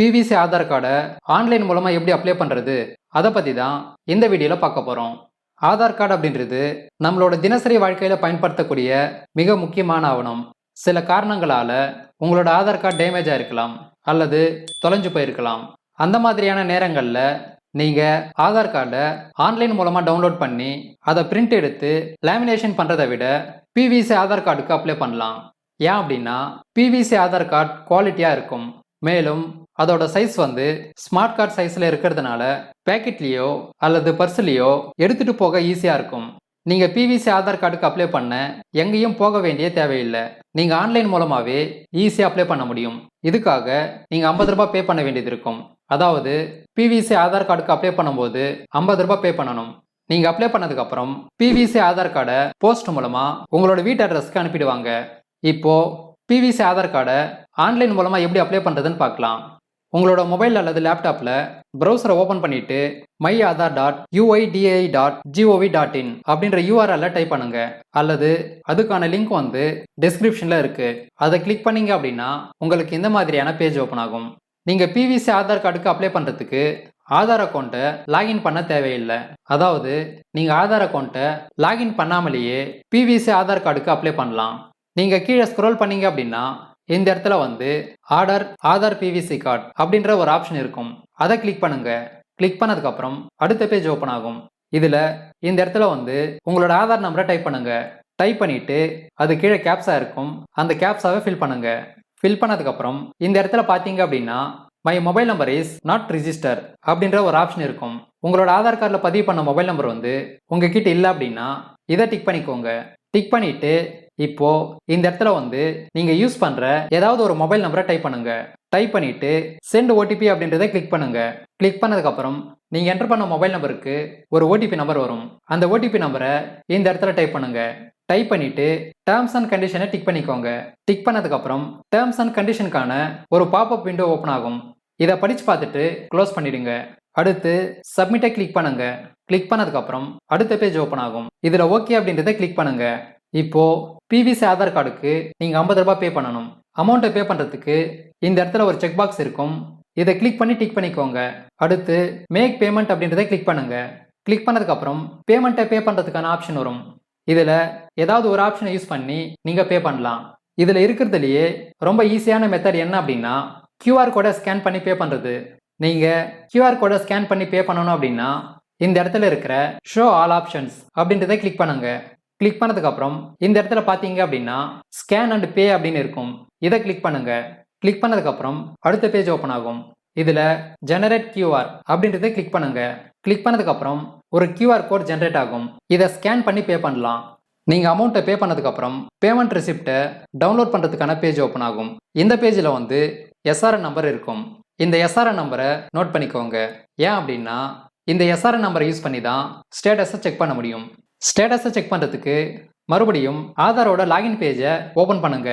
PVC Aadhaar கார்டை online மூலமாக எப்படி அப்ளை பண்ணுறது அதை பற்றி தான் இந்த வீடியோவில் பார்க்க போகிறோம் ஆதார் கார்டு அப்படின்றது நம்மளோட தினசரி வாழ்க்கையில் பயன்படுத்தக்கூடிய மிக முக்கியமான ஆவணம். சில காரணங்களால் உங்களோட ஆதார் கார்டு டேமேஜ் இருக்கலாம் அல்லது தொலைஞ்சு போயிருக்கலாம். அந்த மாதிரியான நேரங்களில் நீங்கள் ஆதார் கார்டை ஆன்லைன் மூலமாக டவுன்லோட் பண்ணி அதை பிரிண்ட் எடுத்து லேமினேஷன் பண்ணுறதை விட பிவிசி ஆதார் கார்டுக்கு அப்ளை பண்ணலாம். ஏன் அப்படின்னா பிவிசி ஆதார் கார்டு குவாலிட்டியாக இருக்கும். மேலும் அதோட சைஸ் வந்து ஸ்மார்ட் கார்டு சைஸில் இருக்கிறதுனால பேக்கெட்லேயோ அல்லது பர்ஸ்லேயோ எடுத்துகிட்டு போக ஈஸியாக இருக்கும். நீங்கள் பிவிசி ஆதார் கார்டுக்கு அப்ளை பண்ண எங்கேயும் போக வேண்டிய தேவையில்லை. நீங்கள் ஆன்லைன் மூலமாகவே ஈஸியாக அப்ளை பண்ண முடியும். இதுக்காக நீங்கள் ஐம்பது ரூபாய் பே பண்ண வேண்டியது இருக்கும். அதாவது பிவிசி ஆதார் கார்டுக்கு அப்ளை பண்ணும்போது ஐம்பது ரூபாய் பே பண்ணணும். நீங்கள் அப்ளை பண்ணதுக்கப்புறம் பிவிசி ஆதார் கார்டை போஸ்ட் மூலமாக உங்களோட வீட்டு அட்ரஸ்க்கு அனுப்பிடுவாங்க. இப்போ பிவிசி ஆதார் கார்டை ஆன்லைன் மூலமாக எப்படி அப்ளை பண்ணுறதுன்னு பார்க்கலாம். உங்களோட மொபைல் அல்லது லேப்டாப்பில் ப்ரௌசரை ஓப்பன் பண்ணிட்டு my Aadhaar dot UIDAI dot G O V dot in அப்படின்ற யூஆர்எல்ல டைப் பண்ணுங்க. அல்லது அதுக்கான லிங்க் வந்து டிஸ்கிரிப்ஷனில் இருக்கு. அதை கிளிக் பண்ணீங்க அப்படின்னா உங்களுக்கு இந்த மாதிரியான பேஜ் ஓப்பன் ஆகும். நீங்கள் பிவிசி ஆதார் கார்டுக்கு அப்ளை பண்ணுறதுக்கு ஆதார் அக்கௌண்ட்டை லாகின் பண்ண தேவையில்லை. அதாவது நீங்கள் ஆதார் அக்கௌண்ட்டை லாகின் பண்ணாமலேயே பிவிசி ஆதார் கார்டுக்கு அப்ளை பண்ணலாம். நீங்கள் கீழே ஸ்க்ரோல் பண்ணீங்க அப்படின்னா இந்த இடத்துல வந்து ஆர்டர் ஆதார் பிவிசி கார்டு அப்படின்ற ஒரு ஆப்ஷன் இருக்கும். அதை கிளிக் பண்ணுங்க. கிளிக் பண்ணதுக்கப்புறம் அடுத்த பேஜ் ஓப்பன் ஆகும். இதில் இந்த இடத்துல வந்து உங்களோட ஆதார் நம்பரை டைப் பண்ணுங்க. டைப் பண்ணிட்டு அது கீழே கேப்ஸா இருக்கும். அந்த கேப்ஸாவை ஃபில் பண்ணுங்க. ஃபில் பண்ணதுக்கப்புறம் இந்த இடத்துல பார்த்தீங்க அப்படின்னா my mobile number is not register அப்படின்ற ஒரு ஆப்ஷன் இருக்கும். உங்களோட ஆதார் கார்டில் பதிவு பண்ண மொபைல் நம்பர் வந்து உங்ககிட்ட இல்லை அப்படின்னா இதை டிக் பண்ணிக்கோங்க. டிக் பண்ணிட்டு இப்போ இந்த இடத்துல வந்து நீங்க யூஸ் பண்ற ஏதாவது ஒரு மொபைல் நம்பரை டைப் பண்ணுங்க. டைப் பண்ணிட்டு சென்ட் ஓடிபி அப்படின்றத கிளிக் பண்ணுங்க. கிளிக் பண்ணதுக்கு அப்புறம் நீங்க என்டர் பண்ண மொபைல் நம்பருக்கு ஒரு ஓடிபி நம்பர் வரும். அந்த ஓடிபி நம்பரை இந்த இடத்துல டைப் பண்ணுங்க. டைப் பண்ணிட்டு டேர்ம்ஸ் அண்ட் கண்டிஷனை டிக் பண்ணிக்கோங்க. டிக் பண்ணதுக்கு அப்புறம் டேர்ம்ஸ் அண்ட் கண்டிஷனுக்கான ஒரு பாப்அப் விண்டோ ஓப்பன் ஆகும். இதை படிச்சு பார்த்துட்டு க்ளோஸ் பண்ணிடுங்க. அடுத்து சப்மிட்டை கிளிக் பண்ணுங்க. கிளிக் பண்ணதுக்கு அப்புறம் அடுத்த பேஜ் ஓப்பன் ஆகும். இதுல ஓகே அப்படின்றத கிளிக் பண்ணுங்க. இப்போ பிவிசி ஆதார் கார்டுக்கு நீங்க ஐம்பது ரூபாய் பே பண்ணணும். அமௌண்ட்டை பே பண்றதுக்கு இந்த இடத்துல ஒரு செக் பாக்ஸ் இருக்கும். இதை கிளிக் பண்ணி டிக் பண்ணிக்கோங்க. அடுத்து மேக் பேமெண்ட் அப்படின்றத கிளிக் பண்ணுங்க. கிளிக் பண்ணதுக்கு அப்புறம் பேமெண்ட்டை பே பண்றதுக்கான ஆப்ஷன் வரும். இதுல ஏதாவது ஒரு ஆப்ஷனை யூஸ் பண்ணி நீங்க பே பண்ணலாம். இதுல இருக்கிறதுலயே ரொம்ப ஈஸியான மெத்தட் என்ன அப்படின்னா கியூஆர் கோடை ஸ்கேன் பண்ணி பே பண்றது. நீங்க கியூஆர் கோடை ஸ்கேன் பண்ணி பே பண்ணணும் அப்படின்னா இந்த இடத்துல இருக்கிற ஷோ ஆல் ஆப்ஷன்ஸ் அப்படின்றத கிளிக் பண்ணுங்க. கிளிக் பண்ணதுக்கப்புறம் இந்த இடத்துல பார்த்தீங்க அப்படின்னா ஸ்கேன் அண்ட் பே அப்படின்னு இருக்கும். இதை கிளிக் பண்ணுங்க. கிளிக் பண்ணதுக்கப்புறம் அடுத்த பேஜ் ஓப்பன் ஆகும். இதில் ஜெனரேட் கியூஆர் அப்படின்றத கிளிக் பண்ணுங்க. கிளிக் பண்ணதுக்கப்புறம் ஒரு கியூஆர் கோட் ஜென்ரேட் ஆகும். இதை ஸ்கேன் பண்ணி பே பண்ணலாம். நீங்கள் அமௌண்ட்டை பே பண்ணதுக்கப்புறம் பேமெண்ட் ரிசிப்டை டவுன்லோட் பண்ணுறதுக்கான பேஜ் ஓப்பன் ஆகும். இந்த பேஜில் வந்து எஸ்ஆர்என் நம்பர் இருக்கும். இந்த எஸ்ஆர்என் நம்பரை நோட் பண்ணிக்கோங்க. ஏன் அப்படின்னா இந்த எஸ்ஆர்என் நம்பரை யூஸ் பண்ணி தான் ஸ்டேட்டஸை செக் பண்ண முடியும். ஸ்டேட்டஸை செக் பண்ணுறதுக்கு மறுபடியும் ஆதாரோட லாகின் பேஜை ஓப்பன் பண்ணுங்க.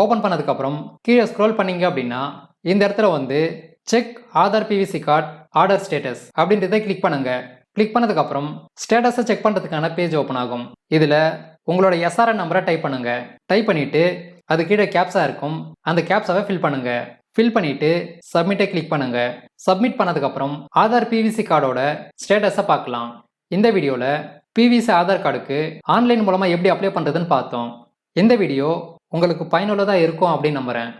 ஓப்பன் பண்ணதுக்கப்புறம் கீழே ஸ்க்ரோல் பண்ணீங்க அப்படின்னா இந்த இடத்துல வந்து check Aadhaar PVC card order status அப்படின்றத கிளிக் பண்ணுங்க. கிளிக் பண்ணதுக்கப்புறம் ஸ்டேட்டஸை செக் பண்ணுறதுக்கான பேஜ் ஓப்பன் ஆகும். இதில் உங்களோட எஸ்ஆர்என் நம்பரை டைப் பண்ணுங்க. டைப் பண்ணிட்டு அது கீழே கேப்ஸாக இருக்கும். அந்த கேப்ஸாவை ஃபில் பண்ணுங்க. ஃபில் பண்ணிட்டு சப்மிட்டை கிளிக் பண்ணுங்க. சப்மிட் பண்ணதுக்கப்புறம் ஆதார் பிவிசி கார்டோட ஸ்டேட்டஸை பார்க்கலாம். இந்த வீடியோவில் பிவிசி ஆதார் கார்டுக்கு ஆன்லைன் மூலமாக எப்படி அப்ளை பண்ணுறதுன்னு பார்த்தோம். இந்த வீடியோ உங்களுக்கு பயனுள்ளதாக இருக்கும் அப்படின்னு நம்புகிறேன்